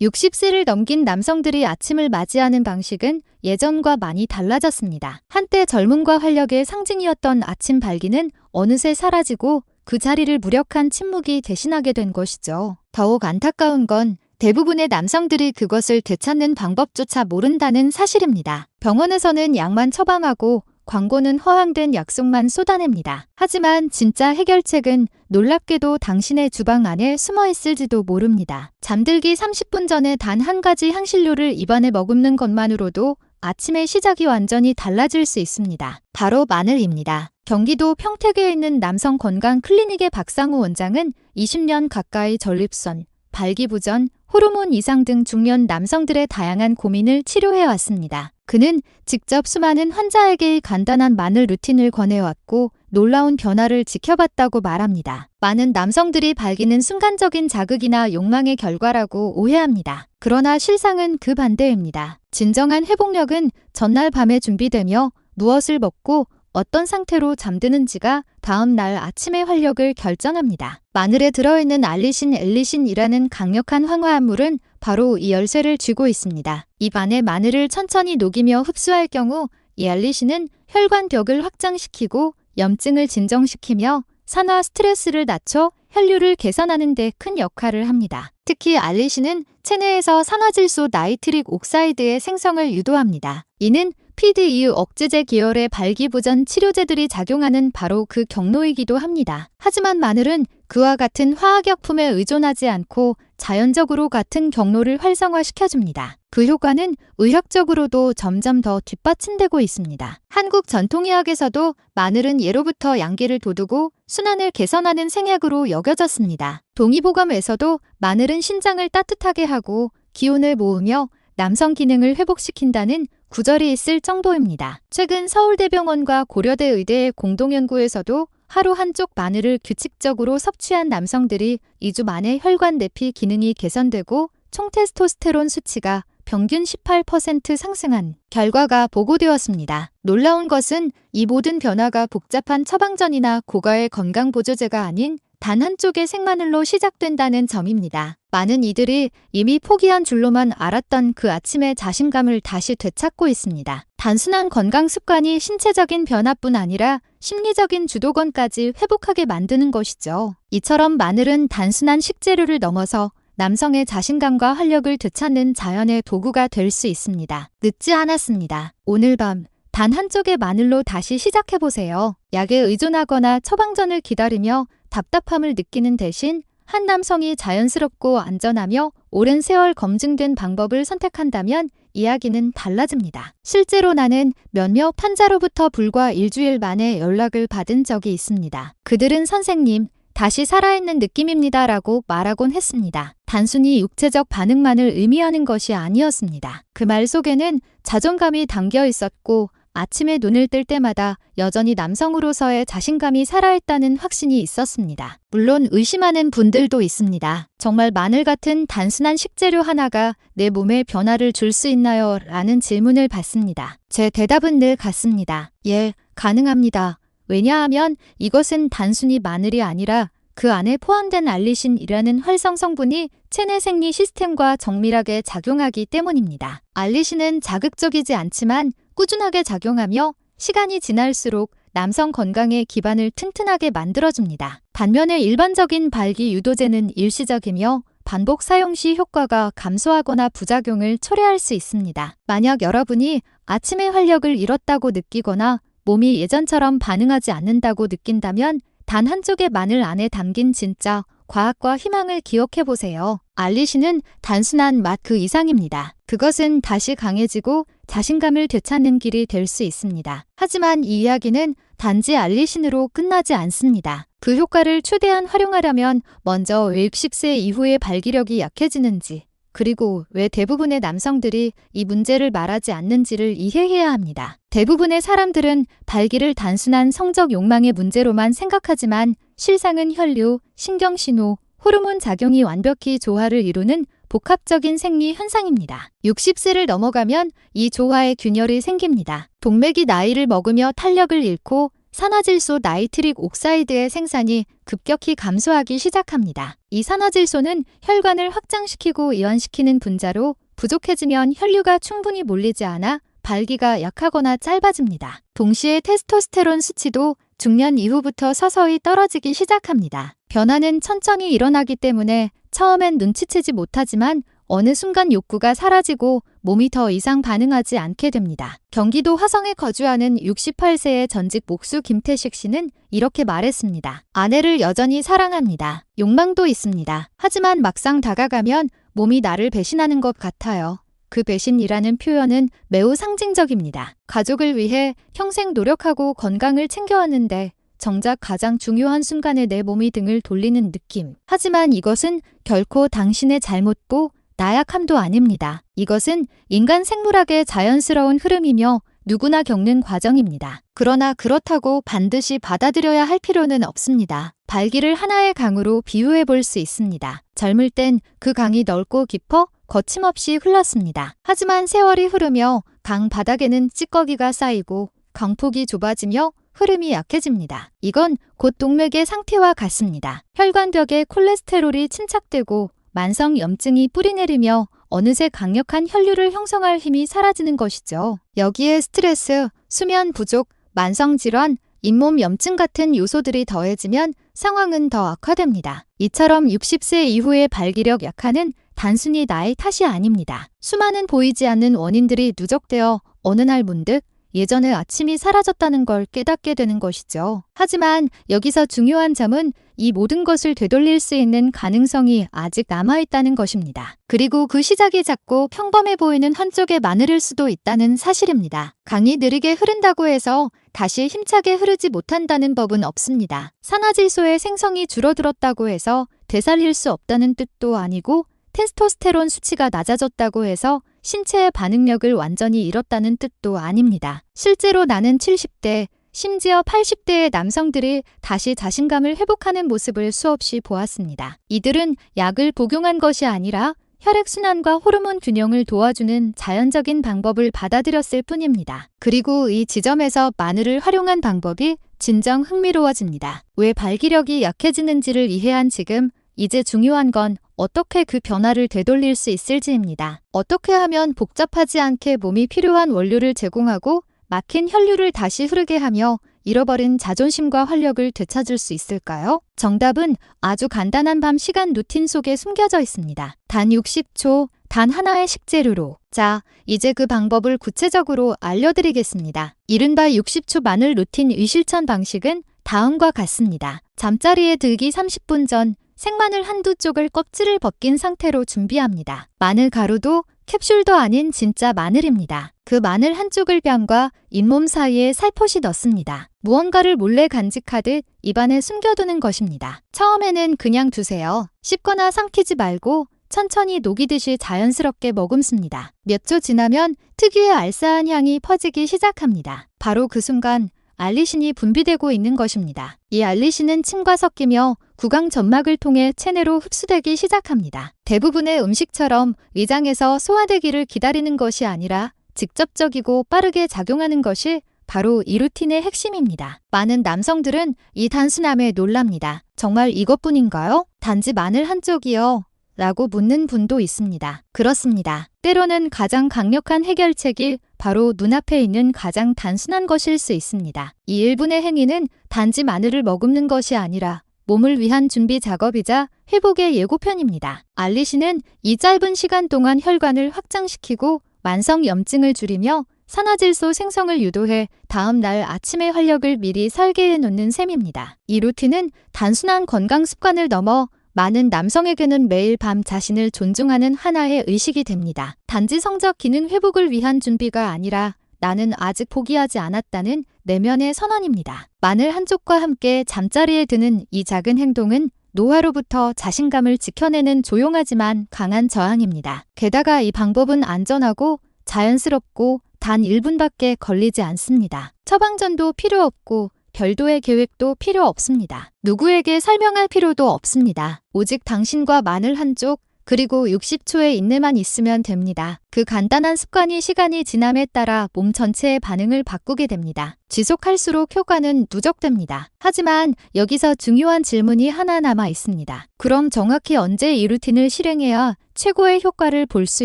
60세를 넘긴 남성들이 아침을 맞이하는 방식은 예전과 많이 달라졌습니다. 한때 젊음과 활력의 상징이었던 아침 발기는 어느새 사라지고 그 자리를 무력한 침묵이 대신하게 된 것이죠. 더욱 안타까운 건 대부분의 남성들이 그것을 되찾는 방법조차 모른다는 사실입니다. 병원에서는 약만 처방하고 광고는 허황된 약속만 쏟아냅니다. 하지만 진짜 해결책은 놀랍게도 당신의 주방 안에 숨어 있을지도 모릅니다. 잠들기 30분 전에 단 한 가지 향신료를 입안에 머금는 것만으로도 아침의 시작이 완전히 달라질 수 있습니다. 바로 마늘입니다. 경기도 평택에 있는 남성 건강 클리닉의 박상우 원장은 20년 가까이 전립선, 발기부전, 호르몬 이상 등 중년 남성들의 다양한 고민을 치료해 왔습니다. 그는 직접 수많은 환자에게 간단한 마늘 루틴을 권해왔고 놀라운 변화를 지켜봤다고 말합니다. 많은 남성들이 발기는 순간적인 자극이나 욕망의 결과라고 오해합니다. 그러나 실상은 그 반대입니다. 진정한 회복력은 전날 밤에 준비되며 무엇을 먹고 어떤 상태로 잠드는지가 다음 날 아침의 활력을 결정합니다. 마늘에 들어있는 알리신 엘리신이라는 강력한 황화합물은 바로 이 열쇠를 쥐고 있습니다. 입 안에 마늘을 천천히 녹이며 흡수할 경우 이 알리신은 혈관벽을 확장시키고 염증을 진정시키며 산화 스트레스를 낮춰 혈류를 개선하는 데 큰 역할을 합니다. 특히 알리신은 체내에서 산화질소 나이트릭 옥사이드의 생성을 유도합니다. 이는 PDU 억제제 계열의 발기부전 치료제들이 작용하는 바로 그 경로이기도 합니다. 하지만 마늘은 그와 같은 화학약품에 의존하지 않고 자연적으로 같은 경로를 활성화시켜줍니다. 그 효과는 의학적으로도 점점 더 뒷받침되고 있습니다. 한국 전통의학에서도 마늘은 예로부터 양기를 돋우고 순환을 개선하는 생약으로 여겨졌습니다. 동의보감에서도 마늘은 신장을 따뜻하게 하고 기운을 모으며 남성 기능을 회복시킨다는 구절이 있을 정도입니다. 최근 서울대병원과 고려대 의대의 공동연구에서도 하루 한쪽 마늘을 규칙적으로 섭취한 남성들이 2주 만에 혈관 내피 기능이 개선되고 총테스토스테론 수치가 평균 18% 상승한 결과가 보고되었습니다. 놀라운 것은 이 모든 변화가 복잡한 처방전이나 고가의 건강보조제가 아닌 단 한쪽의 생마늘로 시작된다는 점입니다. 많은 이들이 이미 포기한 줄로만 알았던 그 아침의 자신감을 다시 되찾고 있습니다. 단순한 건강 습관이 신체적인 변화뿐 아니라 심리적인 주도권까지 회복하게 만드는 것이죠. 이처럼 마늘은 단순한 식재료를 넘어서 남성의 자신감과 활력을 되찾는 자연의 도구가 될 수 있습니다. 늦지 않았습니다. 오늘 밤 단 한쪽의 마늘로 다시 시작해보세요. 약에 의존하거나 처방전을 기다리며 답답함을 느끼는 대신 한 남성이 자연스럽고 안전하며 오랜 세월 검증된 방법을 선택한다면 이야기는 달라집니다. 실제로 나는 몇몇 환자로부터 불과 일주일 만에 연락을 받은 적이 있습니다. 그들은 선생님, 다시 살아있는 느낌입니다. 라고 말하곤 했습니다. 단순히 육체적 반응만을 의미하는 것이 아니었습니다. 그 말 속에는 자존감이 담겨 있었고 아침에 눈을 뜰 때마다 여전히 남성으로서의 자신감이 살아있다는 확신이 있었습니다. 물론 의심하는 분들도 있습니다. 정말 마늘 같은 단순한 식재료 하나가 내 몸에 변화를 줄 수 있나요? 라는 질문을 받습니다. 제 대답은 늘 같습니다. 예, 가능합니다. 왜냐하면 이것은 단순히 마늘이 아니라 그 안에 포함된 알리신이라는 활성 성분이 체내 생리 시스템과 정밀하게 작용하기 때문입니다. 알리신은 자극적이지 않지만 꾸준하게 작용하며 시간이 지날수록 남성 건강의 기반을 튼튼하게 만들어줍니다. 반면에 일반적인 발기 유도제는 일시적이며 반복 사용 시 효과가 감소하거나 부작용을 초래할 수 있습니다. 만약 여러분이 아침의 활력을 잃었다고 느끼거나 몸이 예전처럼 반응하지 않는다고 느낀다면 단 한쪽의 마늘 안에 담긴 진짜 과학과 희망을 기억해 보세요. 알리시는 단순한 맛 그 이상입니다. 그것은 다시 강해지고 자신감을 되찾는 길이 될 수 있습니다. 하지만 이 이야기는 단지 알리신으로 끝나지 않습니다. 그 효과를 최대한 활용하려면 먼저 왜 60세 이후에 발기력이 약해지는지, 그리고 왜 대부분의 남성들이 이 문제를 말하지 않는지를 이해해야 합니다. 대부분의 사람들은 발기를 단순한 성적 욕망의 문제로만 생각하지만 실상은 혈류, 신경신호, 호르몬 작용이 완벽히 조화를 이루는 복합적인 생리 현상입니다. 60세를 넘어가면 이 조화의 균열이 생깁니다. 동맥이 나이를 먹으며 탄력을 잃고 산화질소 나이트릭 옥사이드의 생산이 급격히 감소하기 시작합니다. 이 산화질소는 혈관을 확장시키고 이완시키는 분자로 부족해지면 혈류가 충분히 몰리지 않아 발기가 약하거나 짧아집니다. 동시에 테스토스테론 수치도 중년 이후부터 서서히 떨어지기 시작합니다. 변화는 천천히 일어나기 때문에 처음엔 눈치채지 못하지만 어느 순간 욕구가 사라지고 몸이 더 이상 반응하지 않게 됩니다. 경기도 화성에 거주하는 68세의 전직 목수 김태식 씨는 이렇게 말했습니다. 아내를 여전히 사랑합니다. 욕망도 있습니다. 하지만 막상 다가가면 몸이 나를 배신하는 것 같아요. 그 배신이라는 표현은 매우 상징적입니다. 가족을 위해 평생 노력하고 건강을 챙겨왔는데 정작 가장 중요한 순간에 내 몸이 등을 돌리는 느낌. 하지만 이것은 결코 당신의 잘못고 나약함도 아닙니다. 이것은 인간 생물학의 자연스러운 흐름이며 누구나 겪는 과정입니다. 그러나 그렇다고 반드시 받아들여야 할 필요는 없습니다. 발기를 하나의 강으로 비유해 볼 수 있습니다. 젊을 땐 그 강이 넓고 깊어 거침없이 흘렀습니다. 하지만 세월이 흐르며 강 바닥에는 찌꺼기가 쌓이고 강폭이 좁아지며 흐름이 약해집니다. 이건 곧 동맥의 상태와 같습니다. 혈관벽에 콜레스테롤이 침착되고 만성 염증이 뿌리내리며 어느새 강력한 혈류를 형성할 힘이 사라지는 것이죠. 여기에 스트레스, 수면 부족, 만성 질환, 잇몸 염증 같은 요소들이 더해지면 상황은 더 악화됩니다. 이처럼 60세 이후의 발기력 약화는 단순히 나의 탓이 아닙니다. 수많은 보이지 않는 원인들이 누적되어 어느 날 문득 예전의 아침이 사라졌다는 걸 깨닫게 되는 것이죠. 하지만 여기서 중요한 점은 이 모든 것을 되돌릴 수 있는 가능성이 아직 남아있다는 것입니다. 그리고 그 시작이 작고 평범해 보이는 한쪽의 마늘일 수도 있다는 사실입니다. 강이 느리게 흐른다고 해서 다시 힘차게 흐르지 못한다는 법은 없습니다. 산화질소의 생성이 줄어들었다고 해서 되살릴 수 없다는 뜻도 아니고 테스토스테론 수치가 낮아졌다고 해서 신체의 반응력을 완전히 잃었다는 뜻도 아닙니다. 실제로 나는 70대, 심지어 80대의 남성들이 다시 자신감을 회복하는 모습을 수없이 보았습니다. 이들은 약을 복용한 것이 아니라 혈액순환과 호르몬 균형을 도와주는 자연적인 방법을 받아들였을 뿐입니다. 그리고 이 지점에서 마늘을 활용한 방법이 진정 흥미로워집니다. 왜 발기력이 약해지는지를 이해한 지금 이제 중요한 건 어떻게 그 변화를 되돌릴 수 있을지입니다. 어떻게 하면 복잡하지 않게 몸이 필요한 원료를 제공하고 막힌 혈류를 다시 흐르게 하며 잃어버린 자존심과 활력을 되찾을 수 있을까요? 정답은 아주 간단한 밤 시간 루틴 속에 숨겨져 있습니다. 단 60초, 단 하나의 식재료로. 자, 이제 그 방법을 구체적으로 알려드리겠습니다. 이른바 60초 마늘 루틴 의실천 방식은 다음과 같습니다. 잠자리에 들기 30분 전 생마늘 한두 쪽을 껍질을 벗긴 상태로 준비합니다. 마늘 가루도 캡슐도 아닌 진짜 마늘입니다. 그 마늘 한쪽을 뺨과 잇몸 사이에 살포시 넣습니다. 무언가를 몰래 간직하듯 입안에 숨겨두는 것입니다. 처음에는 그냥 두세요. 씹거나 삼키지 말고 천천히 녹이듯이 자연스럽게 머금습니다. 몇 초 지나면 특유의 알싸한 향이 퍼지기 시작합니다. 바로 그 순간 알리신이 분비되고 있는 것입니다. 이 알리신은 침과 섞이며 구강 점막을 통해 체내로 흡수되기 시작합니다. 대부분의 음식처럼 위장에서 소화되기를 기다리는 것이 아니라 직접적이고 빠르게 작용하는 것이 바로 이 루틴의 핵심입니다. 많은 남성들은 이 단순함에 놀랍니다. 정말 이것뿐인가요? 단지 마늘 한쪽이요. 라고 묻는 분도 있습니다. 그렇습니다. 때로는 가장 강력한 해결책이 바로 눈앞에 있는 가장 단순한 것일 수 있습니다. 이 1분의 행위는 단지 마늘을 머금는 것이 아니라 몸을 위한 준비 작업이자 회복의 예고편입니다. 알리시는 이 짧은 시간 동안 혈관을 확장시키고 만성 염증을 줄이며 산화질소 생성을 유도해 다음 날 아침의 활력을 미리 설계해 놓는 셈입니다. 이 루틴은 단순한 건강 습관을 넘어 많은 남성에게는 매일 밤 자신을 존중하는 하나의 의식이 됩니다. 단지 성적 기능 회복을 위한 준비가 아니라 나는 아직 포기하지 않았다는 내면의 선언입니다. 마늘 한쪽과 함께 잠자리에 드는 이 작은 행동은 노화로부터 자신감을 지켜내는 조용하지만 강한 저항입니다. 게다가 이 방법은 안전하고 자연스럽고 단 1분밖에 걸리지 않습니다. 처방전도 필요 없고 별도의 계획도 필요 없습니다. 누구에게 설명할 필요도 없습니다. 오직 당신과 마늘 한쪽, 그리고 60초의 인내만 있으면 됩니다. 그 간단한 습관이 시간이 지남에 따라 몸 전체의 반응을 바꾸게 됩니다. 지속할수록 효과는 누적됩니다. 하지만 여기서 중요한 질문이 하나 남아 있습니다. 그럼 정확히 언제 이 루틴을 실행해야 최고의 효과를 볼 수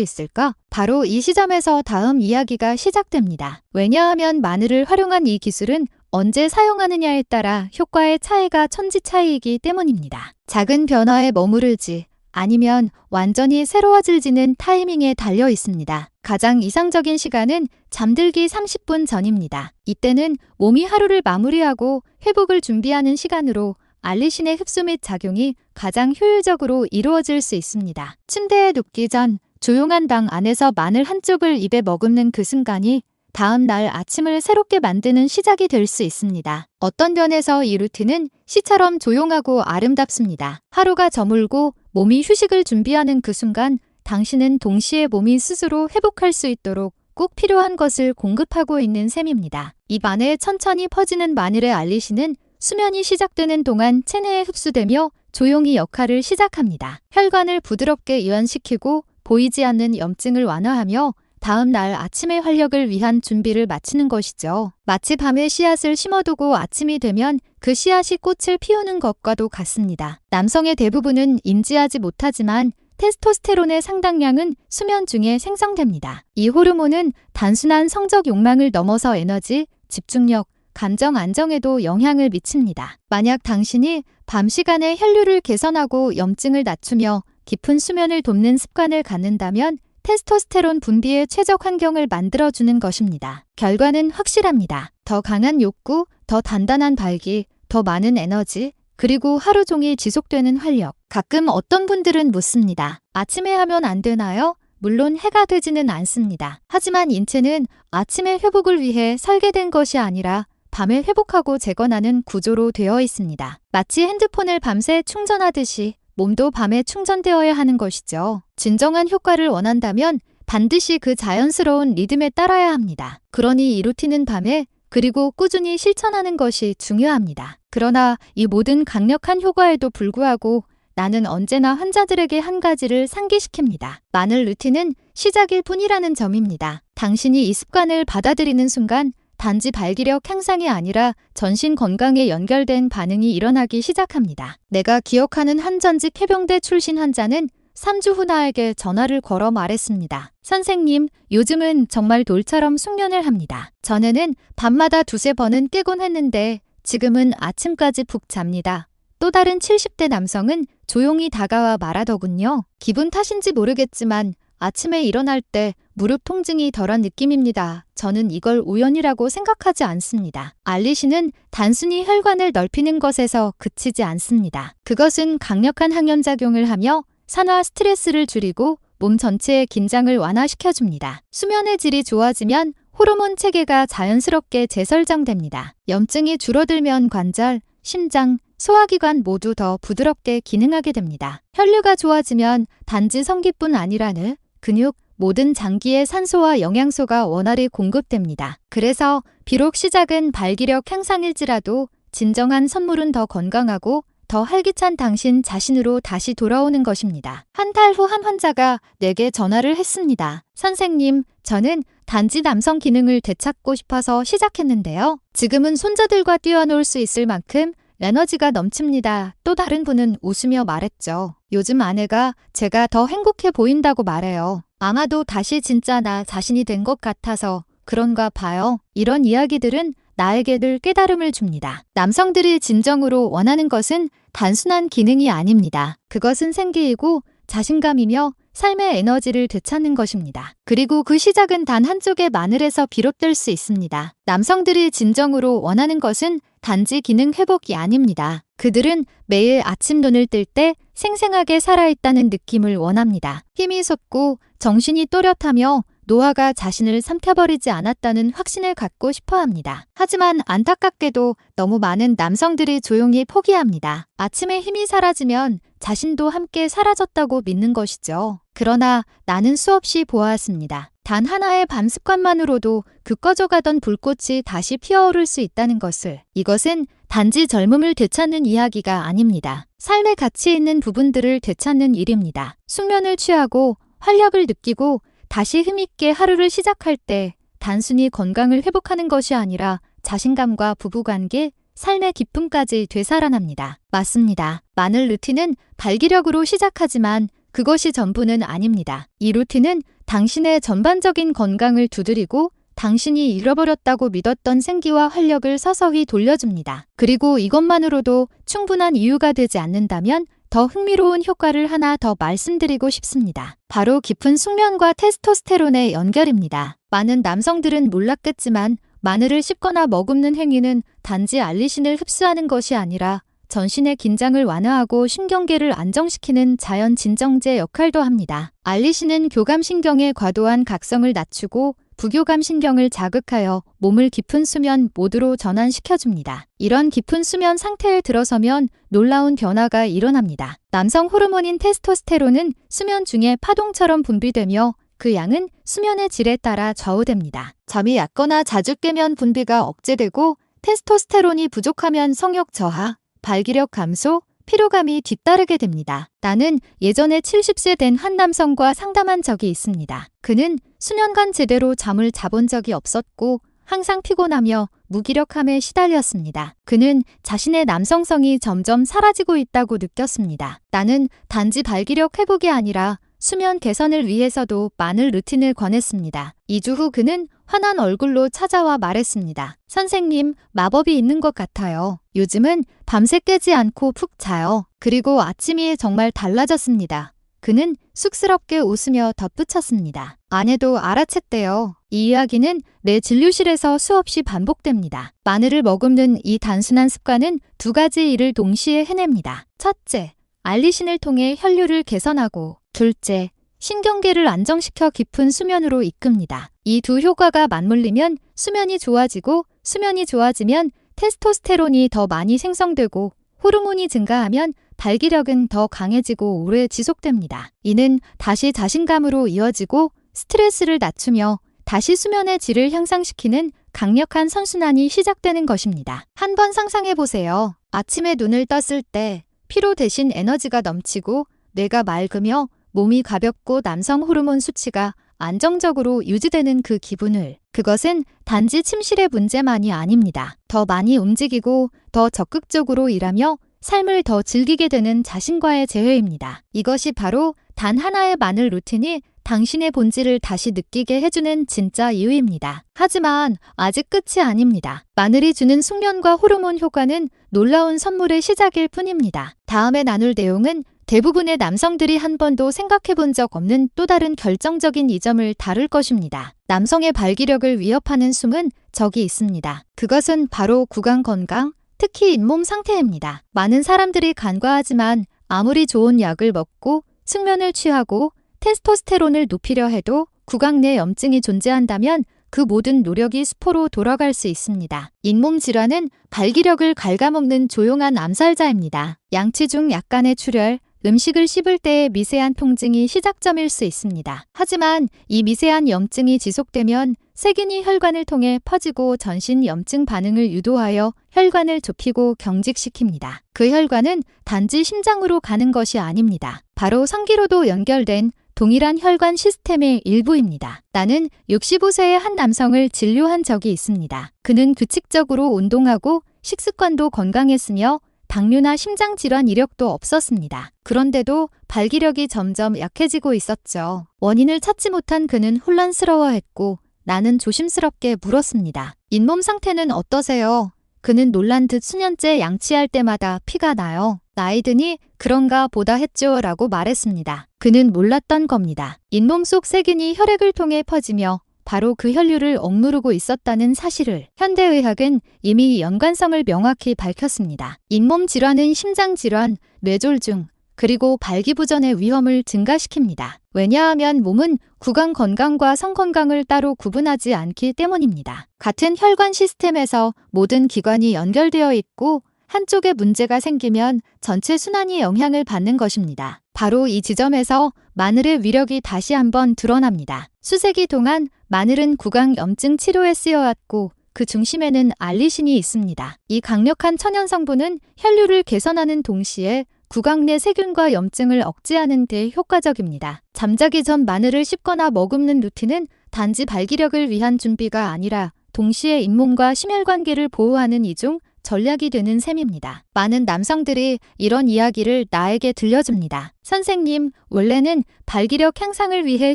있을까? 바로 이 시점에서 다음 이야기가 시작됩니다. 왜냐하면 마늘을 활용한 이 기술은 언제 사용하느냐에 따라 효과의 차이가 천지 차이이기 때문입니다. 작은 변화에 머무르지 아니면 완전히 새로워질지는 타이밍에 달려 있습니다. 가장 이상적인 시간은 잠들기 30분 전입니다. 이때는 몸이 하루를 마무리하고 회복을 준비하는 시간으로 알리신의 흡수 및 작용이 가장 효율적으로 이루어질 수 있습니다. 침대에 눕기 전 조용한 방 안에서 마늘 한쪽을 입에 머금는 그 순간이 다음 날 아침을 새롭게 만드는 시작이 될 수 있습니다. 어떤 면에서 이 루틴은 시처럼 조용하고 아름답습니다. 하루가 저물고 몸이 휴식을 준비하는 그 순간 당신은 동시에 몸이 스스로 회복할 수 있도록 꼭 필요한 것을 공급하고 있는 셈입니다. 입 안에 천천히 퍼지는 마늘의 알리신은 수면이 시작되는 동안 체내에 흡수되며 조용히 역할을 시작합니다. 혈관을 부드럽게 이완시키고 보이지 않는 염증을 완화하며 다음 날 아침의 활력을 위한 준비를 마치는 것이죠. 마치 밤에 씨앗을 심어두고 아침이 되면 그 씨앗이 꽃을 피우는 것과도 같습니다. 남성의 대부분은 인지하지 못하지만 테스토스테론의 상당량은 수면 중에 생성됩니다. 이 호르몬은 단순한 성적 욕망을 넘어서 에너지, 집중력, 감정 안정에도 영향을 미칩니다. 만약 당신이 밤 시간에 혈류를 개선하고 염증을 낮추며 깊은 수면을 돕는 습관을 갖는다면 테스토스테론 분비의 최적 환경을 만들어주는 것입니다. 결과는 확실합니다. 더 강한 욕구, 더 단단한 발기, 더 많은 에너지, 그리고 하루 종일 지속되는 활력. 가끔 어떤 분들은 묻습니다. 아침에 하면 안 되나요? 물론 해가 되지는 않습니다. 하지만 인체는 아침의 회복을 위해 설계된 것이 아니라 밤에 회복하고 재건하는 구조로 되어 있습니다. 마치 핸드폰을 밤새 충전하듯이 몸도 밤에 충전되어야 하는 것이죠. 진정한 효과를 원한다면 반드시 그 자연스러운 리듬에 따라야 합니다. 그러니 이 루틴은 밤에 그리고 꾸준히 실천하는 것이 중요합니다. 그러나 이 모든 강력한 효과에도 불구하고 나는 언제나 환자들에게 한 가지를 상기시킵니다. 마늘 루틴은 시작일 뿐이라는 점입니다. 당신이 이 습관을 받아들이는 순간 단지 발기력 향상이 아니라 전신 건강에 연결된 반응이 일어나기 시작합니다. 내가 기억하는 한 전직 해병대 출신 환자는 3주 후 나에게 전화를 걸어 말했습니다. 선생님, 요즘은 정말 돌처럼 숙면을 합니다. 전에는 밤마다 두세 번은 깨곤 했는데 지금은 아침까지 푹 잡니다. 또 다른 70대 남성은 조용히 다가와 말하더군요. 기분 탓인지 모르겠지만 아침에 일어날 때 무릎 통증이 덜한 느낌입니다. 저는 이걸 우연이라고 생각하지 않습니다. 알리시는 단순히 혈관을 넓히는 것에서 그치지 않습니다. 그것은 강력한 항연작용을 하며 산화 스트레스를 줄이고 몸 전체의 긴장을 완화시켜줍니다. 수면의 질이 좋아지면 호르몬 체계가 자연스럽게 재설정됩니다. 염증이 줄어들면 관절, 심장, 소화기관 모두 더 부드럽게 기능하게 됩니다. 혈류가 좋아지면 단지 성기뿐 아니라 느, 근육, 모든 장기에 산소와 영양소가 원활히 공급됩니다. 그래서 비록 시작은 발기력 향상일지라도 진정한 선물은 더 건강하고 더 활기찬 당신 자신으로 다시 돌아오는 것입니다. 한 달 후 한 환자가 내게 전화를 했습니다. 선생님, 저는 단지 남성 기능을 되찾고 싶어서 시작했는데요. 지금은 손자들과 뛰어놀 수 있을 만큼 에너지가 넘칩니다. 또 다른 분은 웃으며 말했죠. 요즘 아내가 제가 더 행복해 보인다고 말해요. 아마도 다시 진짜 나 자신이 된 것 같아서 그런가 봐요. 이런 이야기들은 나에게 늘 깨달음을 줍니다. 남성들이 진정으로 원하는 것은 단순한 기능이 아닙니다. 그것은 생기이고 자신감이며 삶의 에너지를 되찾는 것입니다. 그리고 그 시작은 단 한쪽의 마늘에서 비롯될 수 있습니다. 남성들이 진정으로 원하는 것은 단지 기능 회복이 아닙니다. 그들은 매일 아침 눈을 뜰 때 생생하게 살아있다는 느낌을 원합니다. 힘이 솟고 정신이 또렷하며 노화가 자신을 삼켜버리지 않았다는 확신을 갖고 싶어 합니다. 하지만 안타깝게도 너무 많은 남성들이 조용히 포기합니다. 아침에 힘이 사라지면 자신도 함께 사라졌다고 믿는 것이죠. 그러나 나는 수없이 보았습니다. 단 하나의 밤 습관만으로도 그 꺼져가던 불꽃이 다시 피어오를 수 있다는 것을. 이것은 단지 젊음을 되찾는 이야기가 아닙니다. 삶의 가치 있는 부분들을 되찾는 일입니다. 숙면을 취하고 활력을 느끼고 다시 힘있게 하루를 시작할 때 단순히 건강을 회복하는 것이 아니라 자신감과 부부관계, 삶의 기쁨까지 되살아납니다. 맞습니다. 마늘 루틴은 발기력으로 시작하지만 그것이 전부는 아닙니다. 이 루틴은 당신의 전반적인 건강을 두드리고 당신이 잃어버렸다고 믿었던 생기와 활력을 서서히 돌려줍니다. 그리고 이것만으로도 충분한 이유가 되지 않는다면 더 흥미로운 효과를 하나 더 말씀드리고 싶습니다. 바로 깊은 숙면과 테스토스테론의 연결입니다. 많은 남성들은 몰랐겠지만 마늘을 씹거나 머금는 행위는 단지 알리신을 흡수하는 것이 아니라 전신의 긴장을 완화하고 신경계를 안정시키는 자연 진정제 역할도 합니다. 알리신은 교감신경의 과도한 각성을 낮추고 부교감 신경을 자극하여 몸을 깊은 수면 모드로 전환시켜줍니다. 이런 깊은 수면 상태에 들어서면 놀라운 변화가 일어납니다. 남성 호르몬인 테스토스테론은 수면 중에 파동처럼 분비되며 그 양은 수면의 질에 따라 좌우됩니다. 잠이 얕거나 자주 깨면 분비가 억제되고 테스토스테론이 부족하면 성욕 저하, 발기력 감소, 피로감이 뒤따르게 됩니다. 나는 예전에 70세 된 한 남성과 상담한 적이 있습니다. 그는 수년간 제대로 잠을 자본 적이 없었고 항상 피곤하며 무기력함에 시달렸습니다. 그는 자신의 남성성이 점점 사라지고 있다고 느꼈습니다. 나는 단지 발기력 회복이 아니라 수면 개선을 위해서도 마늘 루틴을 권했습니다. 2주 후 그는 환한 얼굴로 찾아와 말했습니다. 선생님, 마법이 있는 것 같아요. 요즘은 밤새 깨지 않고 푹 자요. 그리고 아침이 정말 달라졌습니다. 그는 쑥스럽게 웃으며 덧붙였습니다. 아내도 알아챘대요. 이 이야기는 내 진료실에서 수없이 반복됩니다. 마늘을 머금는 이 단순한 습관은 두 가지 일을 동시에 해냅니다. 첫째, 알리신을 통해 혈류를 개선하고 둘째, 신경계를 안정시켜 깊은 수면으로 이끕니다. 이 두 효과가 맞물리면 수면이 좋아지고 수면이 좋아지면 테스토스테론이 더 많이 생성되고 호르몬이 증가하면 발기력은 더 강해지고 오래 지속됩니다. 이는 다시 자신감으로 이어지고 스트레스를 낮추며 다시 수면의 질을 향상시키는 강력한 선순환이 시작되는 것입니다. 한번 상상해 보세요. 아침에 눈을 떴을 때 피로 대신 에너지가 넘치고 뇌가 맑으며 몸이 가볍고 남성 호르몬 수치가 안정적으로 유지되는 그 기분을 그것은 단지 침실의 문제만이 아닙니다. 더 많이 움직이고 더 적극적으로 일하며 삶을 더 즐기게 되는 자신과의 재회입니다. 이것이 바로 단 하나의 마늘 루틴이 당신의 본질을 다시 느끼게 해주는 진짜 이유입니다. 하지만 아직 끝이 아닙니다. 마늘이 주는 숙면과 호르몬 효과는 놀라운 선물의 시작일 뿐입니다. 다음에 나눌 내용은 대부분의 남성들이 한 번도 생각해 본 적 없는 또 다른 결정적인 이점을 다룰 것입니다. 남성의 발기력을 위협하는 숨은 적이 있습니다. 그것은 바로 구강 건강, 특히 잇몸 상태입니다. 많은 사람들이 간과하지만 아무리 좋은 약을 먹고 숙면을 취하고 테스토스테론을 높이려 해도 구강 내 염증이 존재한다면 그 모든 노력이 수포로 돌아갈 수 있습니다. 잇몸 질환은 발기력을 갉아먹는 조용한 암살자입니다. 양치 중 약간의 출혈, 음식을 씹을 때의 미세한 통증이 시작점일 수 있습니다. 하지만 이 미세한 염증이 지속되면 세균이 혈관을 통해 퍼지고 전신 염증 반응을 유도하여 혈관을 좁히고 경직시킵니다. 그 혈관은 단지 심장으로 가는 것이 아닙니다. 바로 성기로도 연결된 동일한 혈관 시스템의 일부입니다. 나는 65세의 한 남성을 진료한 적이 있습니다. 그는 규칙적으로 운동하고 식습관도 건강했으며 당뇨나 심장 질환 이력도 없었습니다. 그런데도 발기력이 점점 약해지고 있었죠. 원인을 찾지 못한 그는 혼란스러워했고 나는 조심스럽게 물었습니다. 잇몸 상태는 어떠세요? 그는 놀란 듯 수년째 양치할 때마다 피가 나요. 나이 드니 그런가 보다 했죠 라고 말했습니다. 그는 몰랐던 겁니다. 잇몸 속 세균이 혈액을 통해 퍼지며 바로 그 혈류를 억누르고 있었다는 사실을 현대의학은 이미 연관성을 명확히 밝혔습니다. 잇몸 질환은 심장 질환, 뇌졸중, 그리고 발기부전의 위험을 증가시킵니다. 왜냐하면 몸은 구강 건강과 성 건강을 따로 구분하지 않기 때문입니다. 같은 혈관 시스템에서 모든 기관이 연결되어 있고 한쪽에 문제가 생기면 전체 순환이 영향을 받는 것입니다. 바로 이 지점에서 마늘의 위력이 다시 한번 드러납니다. 수세기 동안 마늘은 구강 염증 치료에 쓰여왔고 그 중심에는 알리신이 있습니다. 이 강력한 천연 성분은 혈류를 개선하는 동시에 구강 내 세균과 염증을 억제하는 데 효과적입니다. 잠자기 전 마늘을 씹거나 머금는 루틴은 단지 발기력을 위한 준비가 아니라 동시에 잇몸과 심혈관계를 보호하는 이중 전략이 되는 셈입니다. 많은 남성들이 이런 이야기를 나에게 들려줍니다. 선생님, 원래는 발기력 향상을 위해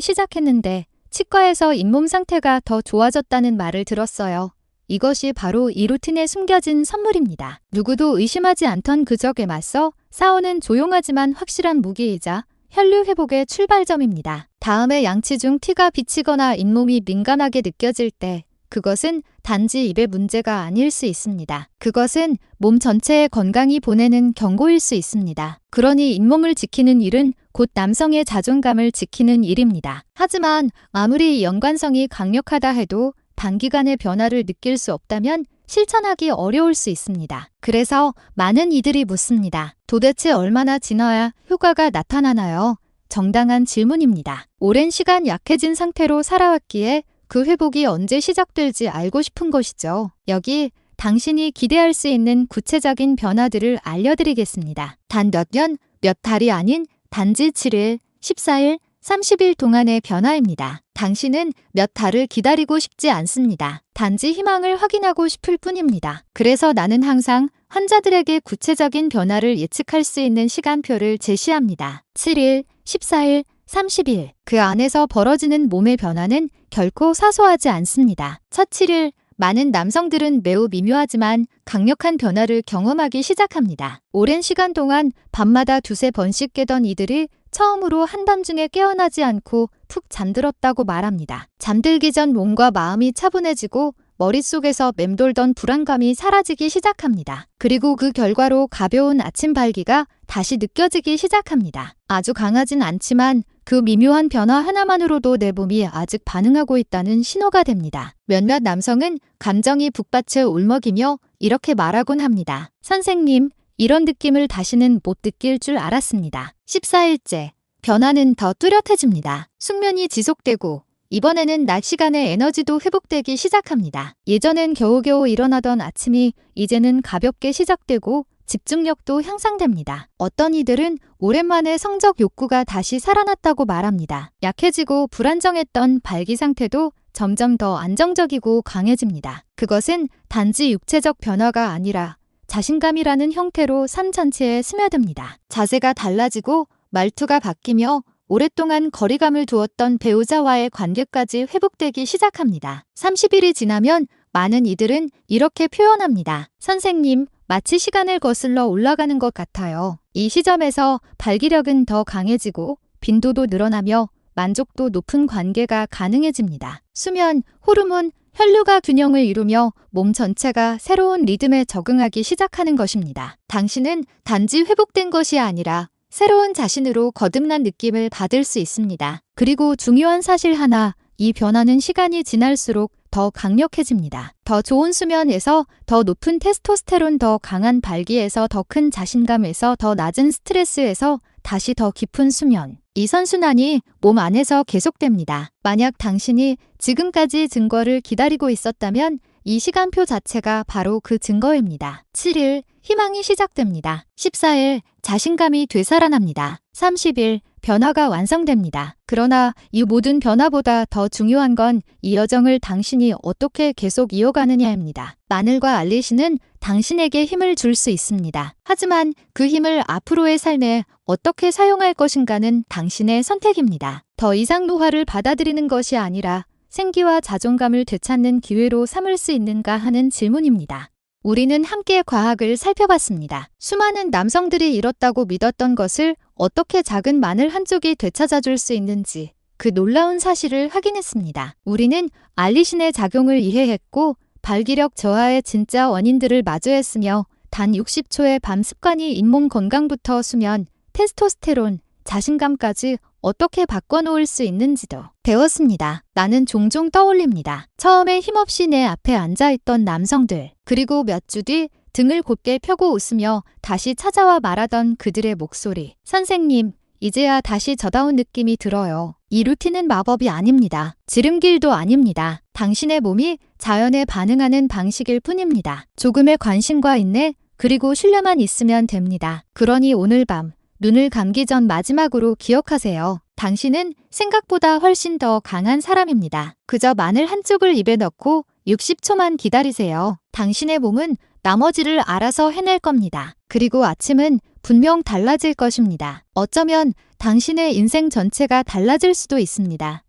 시작했는데 치과에서 잇몸 상태가 더 좋아졌다는 말을 들었어요. 이것이 바로 이 루틴에 숨겨진 선물입니다. 누구도 의심하지 않던 그 적에 맞서 싸우는 조용하지만 확실한 무기이자 혈류 회복의 출발점입니다. 다음에 양치 중 티가 비치거나 잇몸이 민감하게 느껴질 때 그것은 단지 입의 문제가 아닐 수 있습니다. 그것은 몸 전체의 건강이 보내는 경고일 수 있습니다. 그러니 잇몸을 지키는 일은 곧 남성의 자존감을 지키는 일입니다. 하지만 아무리 연관성이 강력하다 해도 단기간의 변화를 느낄 수 없다면 실천하기 어려울 수 있습니다. 그래서 많은 이들이 묻습니다. 도대체 얼마나 지나야 효과가 나타나나요? 정당한 질문입니다. 오랜 시간 약해진 상태로 살아왔기에 그 회복이 언제 시작될지 알고 싶은 것이죠. 여기 당신이 기대할 수 있는 구체적인 변화들을 알려드리겠습니다. 단 몇 년, 몇 달이 아닌 단지 7일, 14일, 30일 동안의 변화입니다. 당신은 몇 달을 기다리고 싶지 않습니다. 단지 희망을 확인하고 싶을 뿐입니다. 그래서 나는 항상 환자들에게 구체적인 변화를 예측할 수 있는 시간표를 제시합니다. 7일, 14일, 30일. 그 안에서 벌어지는 몸의 변화는 결코 사소하지 않습니다. 첫 7일, 많은 남성들은 매우 미묘하지만 강력한 변화를 경험하기 시작합니다. 오랜 시간 동안 밤마다 두세 번씩 깨던 이들이 처음으로 한밤중에 깨어나지 않고 푹 잠들었다고 말합니다. 잠들기 전 몸과 마음이 차분해지고 머릿속에서 맴돌던 불안감이 사라지기 시작합니다. 그리고 그 결과로 가벼운 아침 발기가 다시 느껴지기 시작합니다. 아주 강하진 않지만 그 미묘한 변화 하나만으로도 내 몸이 아직 반응하고 있다는 신호가 됩니다. 몇몇 남성은 감정이 북받쳐 울먹이며 이렇게 말하곤 합니다. 선생님, 이런 느낌을 다시는 못 느낄 줄 알았습니다. 14일째, 변화는 더 뚜렷해집니다. 숙면이 지속되고 이번에는 낮 시간에 에너지도 회복되기 시작합니다. 예전엔 겨우겨우 일어나던 아침이 이제는 가볍게 시작되고 집중력도 향상됩니다. 어떤 이들은 오랜만에 성적 욕구가 다시 살아났다고 말합니다. 약해지고 불안정했던 발기 상태도 점점 더 안정적이고 강해집니다. 그것은 단지 육체적 변화가 아니라 자신감이라는 형태로 삶 전체에 스며듭니다. 자세가 달라지고 말투가 바뀌며 오랫동안 거리감을 두었던 배우자와의 관계까지 회복되기 시작합니다. 30일이 지나면 많은 이들은 이렇게 표현합니다. 선생님, 마치 시간을 거슬러 올라가는 것 같아요. 이 시점에서 발기력은 더 강해지고 빈도도 늘어나며 만족도 높은 관계가 가능해집니다. 수면, 호르몬, 혈류가 균형을 이루며 몸 전체가 새로운 리듬에 적응하기 시작하는 것입니다. 당신은 단지 회복된 것이 아니라 새로운 자신으로 거듭난 느낌을 받을 수 있습니다. 그리고 중요한 사실 하나, 이 변화는 시간이 지날수록 더 강력해집니다. 더 좋은 수면에서 더 높은 테스토스테론 더 강한 발기에서 더 큰 자신감에서 더 낮은 스트레스에서 다시 더 깊은 수면. 이 선순환이 몸 안에서 계속됩니다. 만약 당신이 지금까지 증거를 기다리고 있었다면 이 시간표 자체가 바로 그 증거입니다. 7일, 희망이 시작됩니다. 14일, 자신감이 되살아납니다. 30일, 변화가 완성됩니다. 그러나 이 모든 변화보다 더 중요한 건 이 여정을 당신이 어떻게 계속 이어가느냐입니다. 마늘과 알리시는 당신에게 힘을 줄 수 있습니다. 하지만 그 힘을 앞으로의 삶에 어떻게 사용할 것인가는 당신의 선택입니다. 더 이상 노화를 받아들이는 것이 아니라 생기와 자존감을 되찾는 기회로 삼을 수 있는가 하는 질문입니다. 우리는 함께 과학을 살펴봤습니다. 수많은 남성들이 잃었다고 믿었던 것을 어떻게 작은 마늘 한 쪽이 되찾아 줄 수 있는지 그 놀라운 사실을 확인했습니다. 우리는 알리신의 작용을 이해했고 발기력 저하의 진짜 원인들을 마주했으며 단 60초의 밤 습관이 잇몸 건강부터 수면, 테스토스테론, 자신감까지 어떻게 바꿔놓을 수 있는지도 배웠습니다. 나는 종종 떠올립니다. 처음에 힘없이 내 앞에 앉아있던 남성들, 그리고 몇 주 뒤 등을 곧게 펴고 웃으며 다시 찾아와 말하던 그들의 목소리. 선생님, 이제야 다시 저다운 느낌이 들어요. 이 루틴은 마법이 아닙니다. 지름길도 아닙니다. 당신의 몸이 자연에 반응하는 방식일 뿐입니다. 조금의 관심과 인내, 그리고 신뢰만 있으면 됩니다. 그러니 오늘 밤, 눈을 감기 전 마지막으로 기억하세요. 당신은 생각보다 훨씬 더 강한 사람입니다. 그저 마늘 한 쪽을 입에 넣고 60초만 기다리세요. 당신의 몸은 나머지를 알아서 해낼 겁니다. 그리고 아침은 분명 달라질 것입니다. 어쩌면 당신의 인생 전체가 달라질 수도 있습니다.